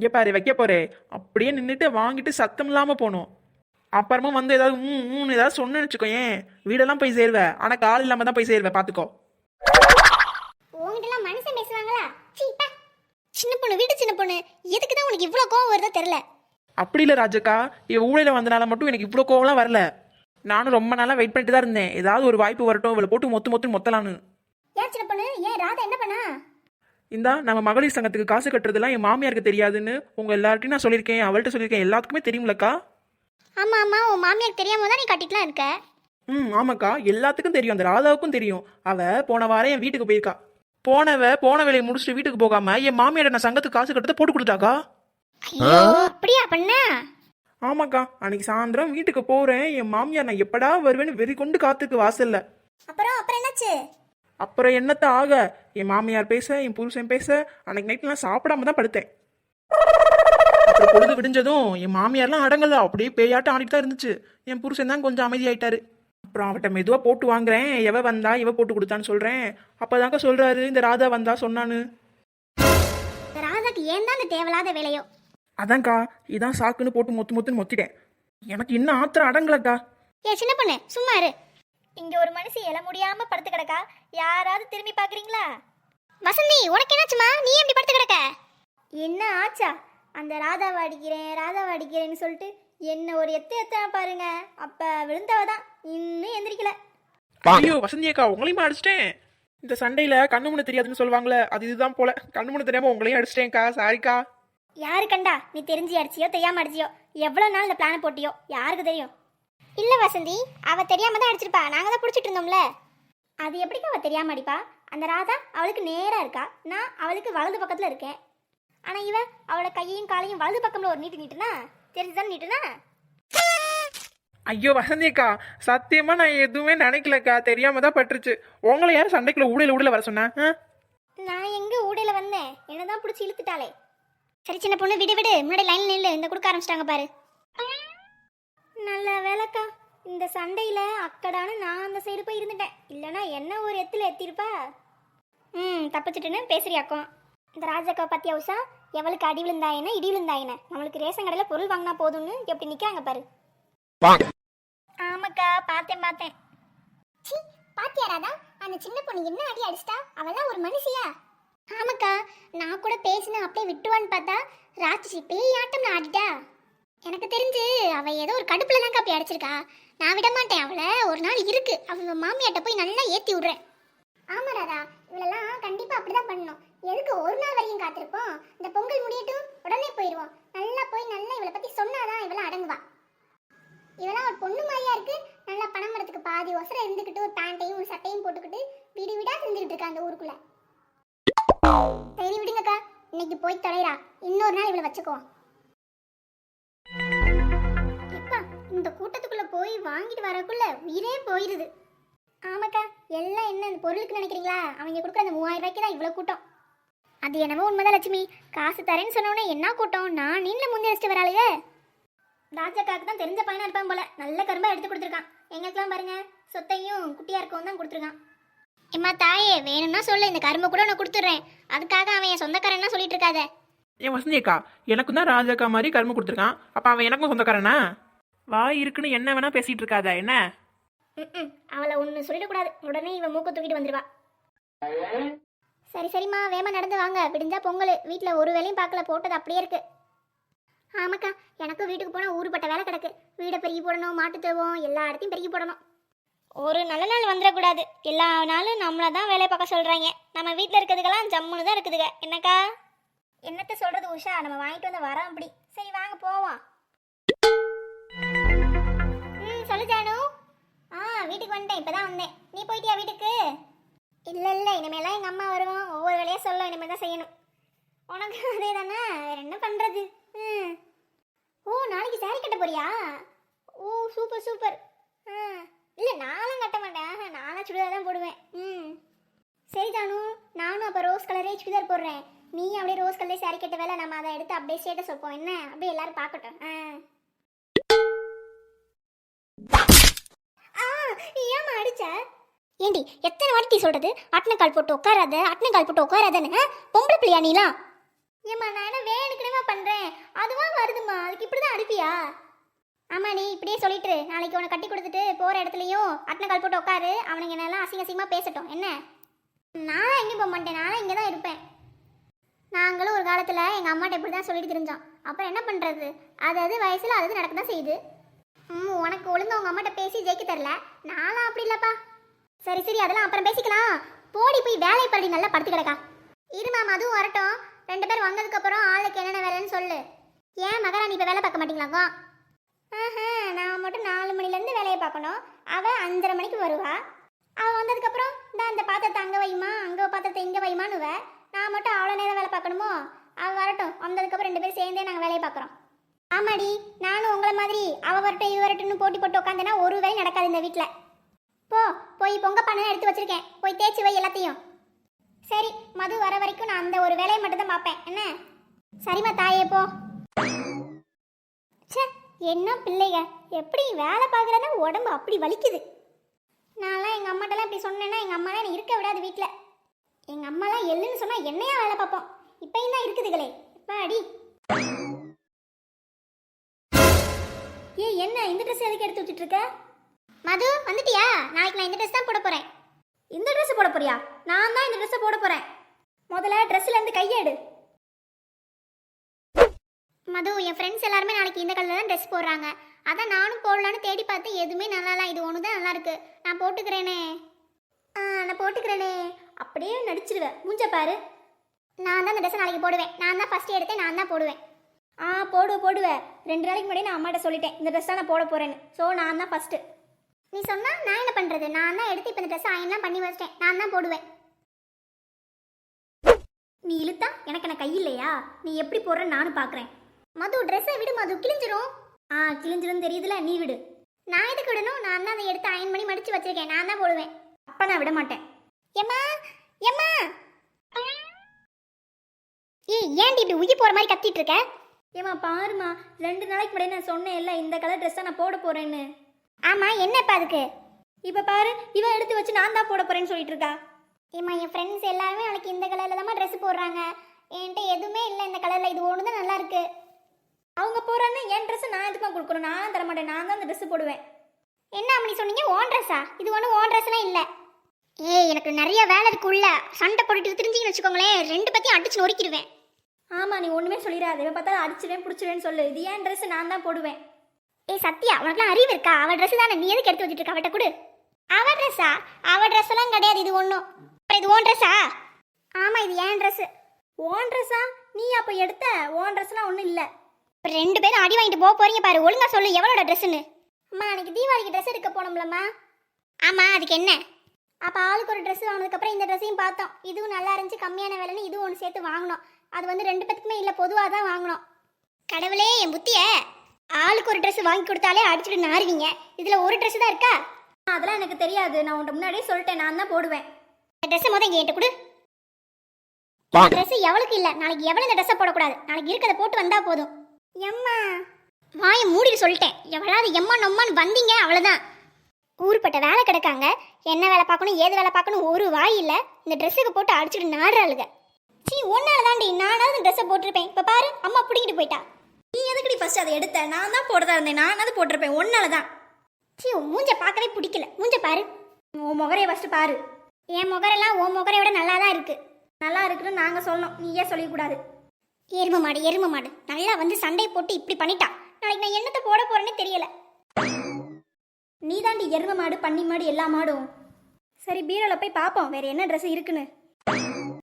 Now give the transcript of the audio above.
இங்க பாரு வைக்க போறே அப்படியே நின்றுட்டு வாங்கிட்டு சத்தம் இல்லாம போகணும் அப்புறமா வந்து ஏதாவது ஊ ஊன்னு ஏதாவது சொன்னு வச்சுக்கோ ஏன் வீடெல்லாம் போய் சேருவ. ஆனா கால் இல்லாம தான் போய் சேருவ பாத்துக்கோ. உங்ககிட்டலாம் மனுஷன் பேசுவாங்களா. சின்ன பொண்ணு வீட்டு சின்ன பொண்ணு. எதுக்கு தான் உனக்கு இவ்வளோ கோவம் வருதோ தெரியல. அப்படி இல்லை ராஜக்கா. இவ ஊழையில வந்தனால மட்டும் எனக்கு இவ்வளோ கோவம்லாம் வரல. நானும் ரொம்ப நாளா வெயிட் பண்ணிட்டு தான் இருந்தேன். ஏதாவது ஒரு வாய்ப்பு வரட்டும் இவளை போட்டு மொத்து மொத்து மொத்தலான்னு ஏன் சின்ன பொண்ணு? ஏன் ராதா என்ன பண்ணா? இந்தா நம்ம மகளிர் சங்கத்துக்கு காசு கட்டுறதெல்லாம் என் மாமியாருக்கு தெரியாதுன்னு உங்க எல்லார்ட்டையும் நான் சொல்லியிருக்கேன் அவள்கிட்ட சொல்லியிருக்கேன் எல்லாத்துக்குமே தெரியும்லக்கா. ஆமா ஆமா உன் மாமியாருக்கு தெரியாம தான் நீ கட்டிட்டுலாம் இருக்க. ம் ஆமாக்கா எல்லாத்துக்கும் தெரியும் அந்த ராதாவுக்கும் தெரியும். அவ போன வாரம் என் வீட்டுக்கு போயிருக்கா. போனவ போன வேலையை முடிச்சுட்டு வீட்டுக்கு போகாம என் மாமியார நான் சங்கத்துக்கு காசு கட்டத்தை போட்டு கொடுத்தாக்கா ஐயோ அப்படியா பண்ண? ஆமாக்கா அன்னைக்கு சாயந்தரம் வீட்டுக்கு போறேன். என் மாமியார் நான் எப்படா வருவேன்னு வெறி கொண்டு காத்துக்கு வாசல்ல. அப்புறம் அப்புறம் என்னாச்சு? அப்புறம் என்னத்த ஆக? என் மாமியார் பேச என் புருஷன் பேச அன்னைக்கு நைட் நான் சாப்பிடாம தான் படுத்தேன். அப்புறம் பொழுது விடிஞ்சதும் என் மாமியார்லாம் அடங்கல. அப்படியே பேயாட்டம் ஆடிட்டு தான் இருந்துச்சு. என் புருஷன் தான் கொஞ்சம் அமைதியாயிட்டாரு. அப்புறம் அவட்ட மெதுவா போட்டு வாங்குறேன். எவ வந்தா இவ போட்டு கொடுத்தான்னு சொல்றேன். அப்பதாங்க சொல்றாரு இந்த ராதா வந்தா சொன்னான்னு. ராதாக்கு ஏன் தான் இந்த தேவையில்லாத வேலையோ? அதான்க்கா இதான் சாக்குன்னு போட்டு மொத்து மொத்துன்னு மொத்திட்டேன். எனக்கு இன்னும் ஆத்திரம் அடங்கலக்கா. ஏ சின்ன பொண்ணு சும்மா இரு. இங்க ஒரு மனுஷி எழ முடியாம படுத்து கிடக்கா? யாராவது திரும்பி பாக்குறீங்களா வசந்தி உனக்கு என்னாச்சுமா? நீ எப்படி படுத்து கிடக்க? என்ன ஆச்சா? அந்த ராதாவை அடிக்கிறேன் ராதாவை அடிக்கிறேன்னு சொல்லிட்டு என்ன ஒரு எத்து எத்தனை பாருங்க. அப்ப விழுந்தவ தான். இன்னும் எந்திரிக்கல. ஐயோ வசந்தி அக்கா உங்களையுமா அடிச்சிட்டேன்? இந்த சண்டையில கண்ணு முன்ன தெரியாதுன்னு சொல்லுவாங்களே அது இதுதான் போல. கண்ணு முன்ன தெரியாம உங்களையும் அடிச்சிட்டேன்க்கா சாரிக்கா யாரு கண்டா? நீ தெரிஞ்சு அடிச்சியோ தெரியாம அடிச்சியோ? எவ்வளவு நாள் இந்த பிளான போட்டியோ? யாருக்கு தெரியும்? இல்ல வசந்தி அவ தெரியாம தான் அடிச்சிருப்பா. நாங்க தான் புடிச்சிட்டு இருந்தோம்ல. அது எப்படிக்கா அவ தெரியாம அடிப்பா? அந்த ராதா அவளுக்கு நேரா இருக்கா. நான் அவளுக்கு வலது பக்கத்துல இருக்கேன். ஆனா இவ அவளோட கையையும் காலையும் வலது பக்கம்ல ஒரு நீட்டு நீட்டுனா? தெரிஞ்சுதான் நீட்டுனா? ஐயோ வசந்தி அக்கா சத்தியமா நான் எதுவுமே நினைக்கலக்கா தெரியாம தான் பட்டுருச்சு. உங்களை யாரும் சண்டைக்குள்ள ஊடையில ஊடையில வர சொன்னா? ஆ? நான் எங்க ஊடையில வந்தேன்? என்னதான் பிடிச்சி இழுத்துட்டாளே. சரி சின்ன பொண்ணு விடு விடு. முன்னாடி லைன்ல நில்லு. இந்த கொடுக்க ஆரம்பிச்சிட்டாங்க பாரு. நல்ல வேலைக்கா. இந்த சண்டையில அக்கடான்னு நான் அந்த சைடு போய் இருந்துட்டேன். இல்லனா என்ன ஒரு எத்துல எத்திருப்பா? ம் தப்பிச்சிட்டுன்னு பேசுறியாக்கும் இந்த ராஜக்கா பத்தியா உஷா? எவளுக்கு அடி விழுந்தாயின இடி விழுந்தாயின நம்மளுக்கு ரேஷன் கடையில பொருள் வாங்கினா போதும்னு எப்படி நிக்கிறாங்க பாரு. ஆமாக்கா பார்த்தேன் பார்த்தேன். சி பாத்தியா ராதா? அந்த சின்ன பொண்ணு என்ன அடி அடிச்சிட்டா? அவெல்லாம் ஒரு மனுஷியா? ஆமாக்கா நான் கூட பேசின அப்படியே விட்டுவான்னு பார்த்தா ராட்சசி பேய் நான் ஆடிட்டா எனக்கு தெரிஞ்சு அவ ஏதோ ஒரு கடுப்புல தான் அப்படி அடிச்சிருக்கா. நான் விட மாட்டேன் அவளை. ஒரு நாள் இருக்கு. அவங்க மாமியாட்ட போய் நல்லா ஏத்தி விடுறேன். ஆமா ராதா. இவளெல்லாம் கண்டிப்பா அப்படிதான் பண்ணணும் எதுக்கு ஒரு நாள் வரைக்கும் காத்திருப்போம்? இந்த பொங்கல் முடியட்டும் உடனே போயிடுவோம் நல்லா போய் நல்லா இவளை பத்தி சொன்னாதான் இவளை அடங்குவா. இவெல்லாம் ஒரு பொண்ணு மாதிரியா இருக்கு. நல்லா பணம் வரத்துக்கு பாதி ஒசரம் இருந்துக்கிட்டு ஒரு பேண்ட்டையும் ஒரு சட்டையும் போட்டுக்கிட்டு வீடு வீடா செஞ்சுக்கிட்டு இருக்கா அந்த ஊருக்குள்ள. சரி விடுங்கக்கா. இன்னைக்கு போய் தொலைறா. இன்னொரு நாள் இவளை வச்சுக்குவோம். இந்த கூட்டத்துக்குள்ள போய் வாங்கிட்டு வரக்குள்ள உயிரே போயிருது. ஆமாக்கா எல்லாம் என்ன இந்த பொருளுக்கு நினைக்கிறீங்களா? அவங்க கொடுக்குற அந்த மூவாயிரம் ரூபாய்க்கு தான் இவ்வளோ கூட்டம். அது என்னமோ உண்மைதான் லட்சுமி. காசு தரேன்னு சொன்னோன்னே என்ன கூட்டம்? நான் நீங்கள முந்தி வச்சுட்டு வராளுங்க ராஜாக்காக்கு தான் தெரிஞ்ச பையனா இருப்பான் போல. நல்ல கரும்பா எடுத்து கொடுத்துருக்கான். எங்களுக்கெல்லாம் பாருங்க சொத்தையும் குட்டியா இருக்கவும் தான் கொடுத்துருக்கான். எம்மா தாயே வேணும்னா சொல்லு இந்த கரும்பு கூட நான் கொடுத்துட்றேன். அதுக்காக அவன் என் சொந்தக்காரன்னா சொல்லிட்டு இருக்காத. என் வசந்தி அக்கா எனக்கும் தான் ராஜாக்கா மாதிரி கரும்பு கொடுத்துருக்கான். அப்ப அவன் எனக்கும் சொந்தக்காரனா? வாய் இருக்குன்னு என்ன வேணா பேசிட்டு இருக்காத என்ன? ம்ம். அவளை ஒன்று சொல்லிடக்கூடாது. உடனே இவன் மூக்க தூக்கிட்டு வந்துடுவா சரி சரிம்மா. வேமா நடந்து வாங்க. விடிஞ்சா பொங்கல். வீட்டில் ஒரு வேலையும் பார்க்கல. போட்டது அப்படியே இருக்கு. ஆமாக்கா. எனக்கும் வீட்டுக்கு போனால் ஊருப்பட்ட வேலை கிடக்கு. வீடை பெருக்கி போடணும் மாட்டு தேவோம் எல்லா இடத்தையும் பெருக்கி போடணும். ஒரு நல்ல நாள் வந்துடக்கூடாது. எல்லா நாளும் நம்மளை தான் வேலையை பார்க்க சொல்கிறாங்க நம்ம வீட்டில் இருக்கிறதுக்கெல்லாம் ஜம்முன்னு தான் இருக்குதுங்க என்னக்கா? என்னத்த சொல்கிறது உஷா? நம்ம வாங்கிட்டு வந்து வரோம் அப்படி சரி வாங்க போவோம். சொல்லு ஜானு. ஆ வீட்டுக்கு வந்துட்டேன். இப்பதான் வந்தேன். நீ போயிட்டியா வீட்டுக்கு? இல்ல இல்ல. இனிமேலாம் எங்க அம்மா வருவோம் ஒவ்வொரு வேலையா சொல்ல இனிமேல் தான் செய்யணும். உனக்கு அதே தானே வேற என்ன பண்றது? ம். ஓ நாளைக்கு சாரி கட்ட போறியா? ஓ சூப்பர் சூப்பர் ஆ. இல்ல நானும் கட்ட மாட்டேன். நானும் சுடிதார் தான் போடுவேன். ம். சரி ஜானு. நானும் அப்போ ரோஸ் கலரே சுடிதார் போடுறேன். நீ அப்படியே ரோஸ் கலரே சாரி கட்ட வேலை. நம்ம அதை எடுத்து அப்படியே ஸ்டேட்டஸ் வைப்போம். என்ன? அப்படியே எல்லாரும் பார்க்கட்டும். ஆ ஆ ஏமா ஏண்டி எத்தனை வாட்டி சொல்றது? அட்னக்கால் போட்டு உட்காராத அட்னக்கால் போட்டு உட்காராதன்னு பொம்பளை பிள்ளையா நீலாம்? ஏம்மா நான் என்ன வேணுக்குனேமா பண்றேன். அதுவா வருதுமா அதுக்கு இப்படிதான் அனுப்பியா ஆமா நீ இப்படியே சொல்லிட்டு நாளைக்கு உன்னை கட்டி கொடுத்துட்டு போற இடத்துலயும் அட்டனை கால் போட்டு உட்காரு. அவனுங்க என்னெல்லாம் அசிங்க அசிங்கமா பேசட்டும். என்ன? நானும் எங்கேயும் போக மாட்டேன். நானும் இங்கே தான் இருப்பேன். நாங்களும் ஒரு காலத்தில் எங்கள் அம்மாட்ட இப்படி தான் சொல்லிட்டு தெரிஞ்சோம். அப்புறம் என்ன பண்ணுறது அது அது வயசில் அது நடக்க தான் செய்யுது. ம் உனக்கு ஒழுங்கா உங்க அம்மாட்ட பேசி ஜெயிக்க தெரில நானும் அப்படி இல்லைப்பா. சரி சரி அதெல்லாம் அப்புறம் பேசிக்கலாம். போடி போய் வேலை படி நல்லா படுத்து கிடக்கா. இருமா அதுவும் வரட்டும். ரெண்டு பேர் வந்ததுக்கப்புறம் ஆளுக்கு என்னென்ன வேலைன்னு சொல்லு. ஏன் மகாராணி இப்போ வேலை பார்க்க மாட்டீங்களாக்கோ ஆஹா நான் மட்டும் நாலு மணிலேருந்து வேலையை பார்க்கணும். அவள் அஞ்சரை மணிக்கு வருவா. அவள் வந்ததுக்கப்புறம் இந்த அந்த பாத்திரத்தை அங்கே வைமா அங்கே பாத்திரத்தை இங்கே வைமானுவ நான் மட்டும் அவ்வளோ நேரம் வேலை பார்க்கணுமோ? அவள் வரட்டும். வந்ததுக்கப்புறம் ரெண்டு பேரும் சேர்ந்தே நாங்கள் வேலையை பார்க்குறோம். ஆமாடி நானும் உங்களை மாதிரி அவ வரட்டும் இவ வரட்டும்னு போட்டி போட்டு உட்காந்தேன்னா ஒரு வேலை நடக்காது இந்த வீட்டில் போ போய் பொங்க பண்ண எடுத்து வச்சிருக்கேன். போய் தேய்ச்சி வை எல்லாத்தையும். சரி மது வர வரைக்கும் நான் அந்த ஒரு வேலையை மட்டும் தான் பார்ப்பேன். என்ன? சரிம்மா தாயே போ. ச்சே என்ன பிள்ளைங்க எப்படி வேலை பார்க்குறதா உடம்பு அப்படி வலிக்குது. நான்லாம் எங்கள் அம்மாட்டெல்லாம் இப்படி சொன்னேன்னா எங்கள் அம்மாலாம் என்னை இருக்க விடாது வீட்டில் எங்கள் அம்மாலாம் எள்ளுன்னு சொன்னால் என்னையா வேலை பார்ப்போம். இப்பயும் தான் இருக்குதுங்களே இப்போ அடி என்ன இந்த ட்ரெஸ் எதுக்கு எடுத்து வச்சுட்டு இருக்க மது வந்துட்டியா? நாளைக்கு நான் இந்த ட்ரெஸ் தான் போட போகிறேன் இந்த ட்ரெஸ் போட போறியா? நான் தான் இந்த ட்ரெஸ்ஸை போட போகிறேன் முதல்ல ட்ரெஸ்ல இருந்து கையெடு மது என் ஃப்ரெண்ட்ஸ் எல்லாருமே நாளைக்கு இந்த கலர்ல தான் ட்ரெஸ் போடுறாங்க. அதான் நானும் போடலான்னு தேடி பார்த்து எதுவுமே நல்லா இல்லை இது ஒன்று தான் நல்லா இருக்கு நான் போட்டுக்கிறேனே. ஆ நான் போட்டுக்கிறேனே. அப்படியே நடிச்சிருவேன். மூஞ்ச பாரு. நான் தான் இந்த ட்ரெஸ் நாளைக்கு போடுவேன். நான் தான் ஃபர்ஸ்ட் எடுத்தேன். நான் தான் போடுவேன். ஆ போடு போடுவேன் ரெண்டு நாளைக்கு முன்னாடி நான் அம்மாட்ட சொல்லிட்டேன். இந்த ட்ரெஸ் தான் நான் போட போறேன்னு. ஸோ நான் தான் ஃபர்ஸ்ட் நீ சொன்னா நான் என்ன பண்றது? நான் தான் எடுத்து இப்போ இந்த ட்ரெஸ் அயன்லாம் பண்ணி வச்சிட்டேன். நான் தான் போடுவேன். நீ இழுத்தா? எனக்கு என்ன கை இல்லையா? நீ எப்படி போடுறன்னு நானும் பார்க்குறேன் மது ட்ரெஸ்ஸை விடு மது. கிழிஞ்சிரும். ஆ கிழிஞ்சிரும் தெரியுதுல நீ விடு. நான் எதுக்கு விடணும்? நான் தான் அதை எடுத்து அயன் பண்ணி மடிச்சு வச்சிருக்கேன். நான் தான் போடுவேன். அப்ப நான் விட மாட்டேன். எம்மா எம்மா ஏய் ஏன்டி இப்படி உயிர் போற மாதிரி கத்திட்டு இருக்க? ஏமா பாருமா ரெண்டு நாளைக்கு முன்னாடி நான் சொன்னேன் இல்ல இந்த கலர் ட்ரெஸ்ஸை நான் போட போறேன்னு. ஆமா என்ன இப்ப அதுக்கு? இப்ப பாரு இவன் எடுத்து வச்சு நான் தான் போட போறேன்னு சொல்லிட்டு இருக்கா? ஏம்மா என் ஃப்ரெண்ட்ஸ் எல்லாருமே நாளைக்கு இந்த கலர்ல தான் ட்ரெஸ் போடுறாங்க. என்கிட்ட எதுவுமே இல்லை இந்த கலர்ல இது ஒன்று தான் நல்லா இருக்கு. அவங்க போறான்னு என் ட்ரெஸ் நான் எதுக்குமா கொடுக்கணும்? நான் தர மாட்டேன் நான் தான் அந்த ட்ரெஸ் போடுவேன். என்ன அப்படி சொன்னீங்க? ஓன் ட்ரெஸ்ஸா இது ஒன்றும் ஓன் ட்ரெஸ்லாம் இல்லை. ஏய் எனக்கு நிறைய வேலை இருக்கு உள்ள. சண்டை போட்டுட்டு தெரிஞ்சுங்கன்னு வச்சுக்கோங்களேன் ரெண்டு பத்தியும் அடிச்சு நொறுக்கிடுவேன். ஆமாம் நீ ஒன்றுமே சொல்லிடாது. இப்போ பார்த்தா அடிச்சிடுவேன் பிடிச்சிடுவேன்னு சொல்லு. இது ஏன் ட்ரெஸ் நான் தான் போடுவேன்? ஏய் சத்யா உனக்குலாம் அறிவு இருக்கா? அவள் ட்ரெஸ் தானே நீ எதுக்கு எடுத்து வச்சுட்டு இருக்க? அவட்ட கொடு. அவ ட்ரெஸ்ஸா அவ ட்ரெஸ் எல்லாம் கிடையாது இது ஒன்றும் அப்புறம் இது ஓன் ட்ரெஸ்ஸா ஆமாம் இது ஏன் ட்ரெஸ்ஸு ஓன் ட்ரெஸ்ஸா நீ அப்போ எடுத்த? ஓன் ட்ரெஸ்லாம் ஒன்றும் இல்லை. ரெண்டு பேரும் அடி வாங்கிட்டு போக போறீங்க பாரு. ஒழுங்கா சொல்லு எவ்வளோட ட்ரெஸ்ஸுன்னு அம்மா அன்றைக்கி தீபாவளிக்கு ட்ரெஸ் எடுக்க போனோம்லம்மா. ஆமாம் அதுக்கு என்ன? அப்போ ஆளுக்கு ஒரு ட்ரெஸ் வாங்கினதுக்கப்புறம் இந்த ட்ரெஸ்ஸையும் பார்த்தோம். இதுவும் நல்லா இருந்துச்சு கம்மியான விலைன்னு இதுவும் ஒன்று சேர்த்து வாங்கினோம். அது வந்து ரெண்டு பேத்துக்குமே இல்லை பொதுவாக தான் வாங்கினோம். கடவுளே என் புத்திய. ஆளுக்கு ஒரு ட்ரெஸ் வாங்கி கொடுத்தாலே அடிச்சுட்டு நாருவீங்க இதில் ஒரு ட்ரெஸ் தான் இருக்கா? அதெல்லாம் எனக்கு தெரியாது. நான் உன்ட்ட முன்னாடியே சொல்லிட்டேன். நான் தான் போடுவேன். இந்த ட்ரெஸ் முதல் என்கிட்ட கொடு. ட்ரெஸ் எவளுக்கு இல்லை? நாளைக்கு எவளும் இந்த ட்ரெஸ்ஸை போடக்கூடாது. நாளைக்கு இருக்கிறத போட்டு வந்தா போதும். எம்மா. வாயை மூடிட்டு சொல்லிட்டேன். எவளாவது எம்மா நொம்மான்னு வந்தீங்க அவ்வளோதான் ஊருப்பட்ட வேலை கிடக்காங்க. என்ன வேலை பார்க்கணும் ஏது வேலை பார்க்கணும் ஒரு வாய் இல்லை. இந்த ட்ரெஸ்ஸுக்கு போட்டு அடிச்சுட்டு நாடுறாளுங்க சீ ஒன்னால தாண்டி நானாவது ட்ரெஸ்ஸை போட்டிருப்பேன். இப்போ பாரு அம்மா பிடிக்கிட்டு போயிட்டா. நீ எதுக்குடி ஃபர்ஸ்ட் அதை எடுத்த? நான் தான் போடுறதா இருந்தேன். நான் அது போட்டிருப்பேன். ஒன்னால தான். சீ உன் மூஞ்ச பார்க்கவே பிடிக்கல. மூஞ்ச பாரு. உன் முகரையை ஃபர்ஸ்ட் பாரு. என் முகரெல்லாம் உன் முகரையோட நல்லா தான் இருக்கு. நல்லா இருக்குன்னு நாங்க சொல்லணும். நீயே சொல்லிக்கூடாது. எரும மாடு எரும மாடு. நல்லா வந்து சண்டை போட்டு இப்படி பண்ணிட்டா. நாளைக்கு நான் என்னத்தை போட போறேன்னு தெரியல. நீ தாண்டி எரும மாடு பன்னி மாடு எல்லா மாடும். சரி பீரோல போய் பார்ப்போம் வேற என்ன ட்ரெஸ் இருக்குன்னு.